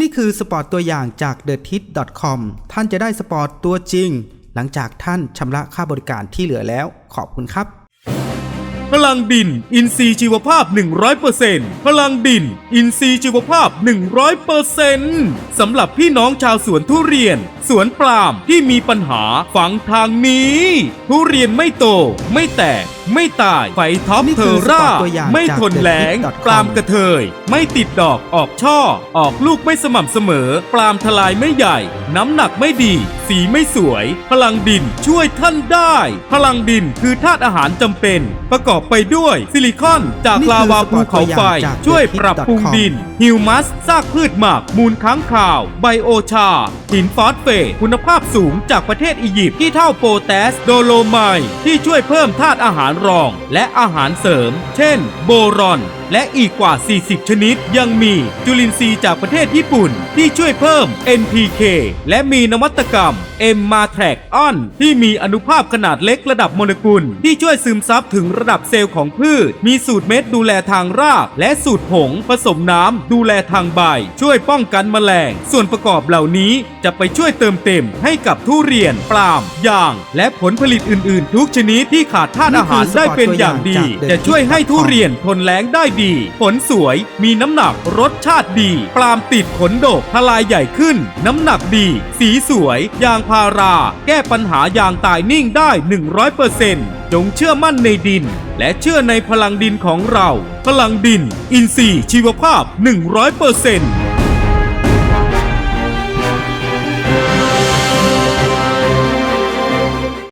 นี่คือสปอร์ตตัวอย่างจาก t h e t i t c o m ท่านจะได้สปอร์ตตัวจริง หลังจากท่านชำระค่าบริการที่เหลือแล้ว ขอบคุณครับ พลังดิน อินทรีย์ชีวภาพ 100%พลังดิน อินทรีย์ชีวภาพ 100%สำหรับพี่น้องชาวสวนทุเรียน สวนปล์มที่มีปัญหาฝังทางนี้ ทุเรียนไม่โตไม่แตกไม่ตายไฟท็อปนี่เทคืออร่าสปอร์ตตัวอย่างไม่จากทนแล้ง TheDip.com ปาล์มกระเทย ไม่ติดดอกออกช่อ ออกลูกไม่สม่ำเสมอปาล์มทลายไม่ใหญ่ น้ำหนักไม่ดี สีไม่สวย พลังดินช่วยท่านได้ พลังดินคือธาตุอาหารจำเป็น ประกอบไปด้วยซิลิคอนจากนี่คือลาวาภูเขาไฟสปอร์ตตัวอย่างจากช่วยปรับปรุง TheDip.com ดิน ฮิวมัสซากพืชหมักมูลค้างคาว ไบโอชา หินฟอสเฟตคุณภาพสูงจากประเทศอียิปต์ที่เท่าโปแตส โดโลไมต์ที่ช่วยเพิ่มธาตุอาหารรองและอาหารเสริม เช่น โบรอน และอีกกว่า 40 ชนิด ยังมีจุลินทรีย์จากประเทศญี่ปุ่น ที่ช่วยเพิ่ม NPK และมีนวัตกรรม m m a t r a c on ที่มีอนุภาพขนาดเล็กระดับโมเลกุล ที่ช่วยซึมซับถึงระดับเซลล์ของพืช มีสูตรเม็ดดูแลทางราก และสูตรผง ผสมน้ำดูแลทางใบ ช่วยป้องกันแมลง ส่วนประกอบเหล่านี้จะไปช่วยเติมเต็มให้กับทุเรียน ปาล์มยาง และผลผลิตอื่น ๆ ทุกชนิดที่ขาดธาตุอาหารได้เป็นอย่างดี จะช่วยให้ทุเรียนทนแล้งได้ดีผลสวย มีน้ำหนัก รสชาติดี ปลามติดผลดกทลายใหญ่ขึ้น น้ำหนักดี สีสวย ยางพารา แก้ปัญหายางตายนิ่งได้ 100%จงเชื่อมั่นในดิน และเชื่อในพลังดินของเรา พลังดิน อินทรีย์ชีวภาพ 100%